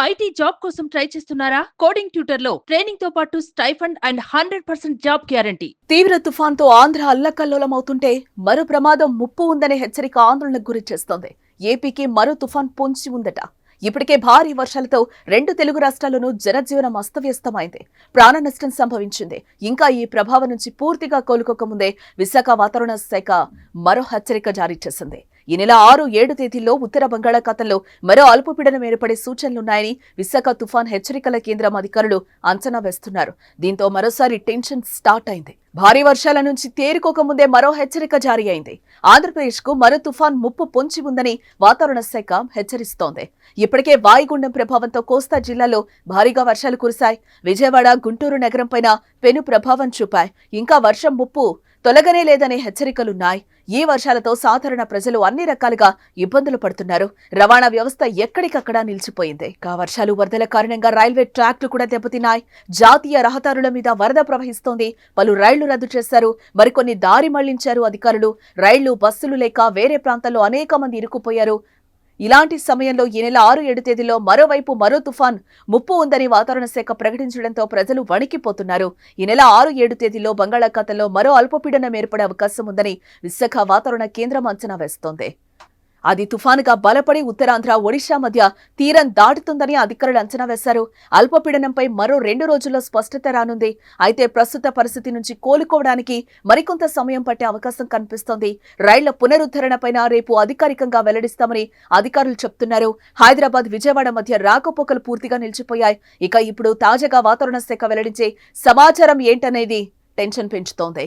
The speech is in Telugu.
ఐటీ జాబ్ కోసం ట్రై చేస్తున్నారా? కోడింగ్ ట్యూటర్లో ట్రైనింగ్తో పాటు stipend and hundred percent job guarantee. తీవ్ర తుఫాన్తో ఆంధ్ర అల్లకల్లోలమవుతుంటే మరో ప్రమాదం ముప్పు ఉందనే హెచ్చరిక ఆందోళనకు గురి చేస్తోంది ఏపీకి మరో తుఫాన్ పొంచి ఉందట. ఇప్పటికే భారీ వర్షాలతో రెండు తెలుగు రాష్ట్రాల్లోనూ జనజీవనం అస్తవ్యస్తమైంది. ప్రాణ నష్టం సంభవించింది. ఇంకా ఈ ప్రభావం నుంచి పూర్తిగా కోలుకోకముందే విశాఖ వాతావరణ శాఖ మరో హెచ్చరిక జారీ చేసింది. ఈ నెల ఆరు ఏడు తేదీల్లో ఉత్తర బంగాళాఖాతంలో మరో అల్పపీడనం ఏర్పడే సూచనలున్నాయని విశాఖ తుఫాన్ హెచ్చరికల కేంద్రం అధికారులు అంచనా వేస్తున్నారు. దీంతో మరోసారి టెన్షన్ స్టార్ట్ అయింది. భారీ వర్షాల నుంచి తేరుకోకముందే మరో హెచ్చరిక జారీ అయింది. ఆంధ్రప్రదేశ్కు మరో తుఫాన్ ముప్పు పొంచి ఉందని వాతావరణ శాఖ హెచ్చరిస్తోంది. ఇప్పటికే వాయుగుండం ప్రభావంతో కోస్తా జిల్లాలో భారీగా వర్షాలు కురిశాయి. విజయవాడ గుంటూరు నగరం పైన పెను ప్రభావం చూపాయి. ఇంకా వర్షం ముప్పు తొలగనే లేదనే హెచ్చరికలున్నాయి. ఈ వర్షాలతో సాధారణ ప్రజలు అన్ని రకాలుగా ఇబ్బందులు పడుతున్నారు. రవాణా వ్యవస్థ ఎక్కడికక్కడా నిలిచిపోయింది. కా వర్షాలు వరదల కారణంగా రైల్వే ట్రాక్లు కూడా దెబ్బతిన్నాయి. జాతీయ రహదారుల మీద వరద ప్రవహిస్తోంది. పలు రైళ్ళు రద్దు చేశారు. మరికొన్ని దారి మళ్ళించారు అధికారులు. రైళ్ళు బస్సులు లేక వేరే ప్రాంతాల్లో అనేక మంది ఇరుక్కుపోయారు. ఇలాంటి సమయంలో ఈ నెల ఆరు ఏడు తేదీలో మరోవైపు మరో తుఫాన్ ముప్పు ఉందని వాతావరణ శాఖ ప్రకటించడంతో ప్రజలు వణికిపోతున్నారు. ఈ నెల ఆరు ఏడు తేదీలో బంగాళాఖాతంలో మరో అల్పపీడనం ఏర్పడే అవకాశం ఉందని విశాఖ వాతావరణ కేంద్రం అంచనా వేస్తోంది. అది తుఫానుగా బలపడి ఉత్తరాంధ్ర ఒడిశా మధ్య తీరం దాటుతుందని అధికారులు అంచనా వేశారు. అల్పపీడనంపై మరో రెండు రోజుల్లో స్పష్టత రానుంది. అయితే ప్రస్తుత పరిస్థితి నుంచి కోలుకోవడానికి మరికొంత సమయం పట్టే అవకాశం కనిపిస్తోంది. రైళ్ళ పునరుద్ధరణపైన రేపు అధికారికంగా వెల్లడిస్తామని అధికారులు చెప్తున్నారు. హైదరాబాద్ విజయవాడ మధ్య రాకపోకలు పూర్తిగా నిలిచిపోయాయి. ఇక ఇప్పుడు తాజాగా వాతావరణ శాఖ వెల్లడించే సమాచారం ఏంటనేది టెన్షన్ పెంచుతోంది.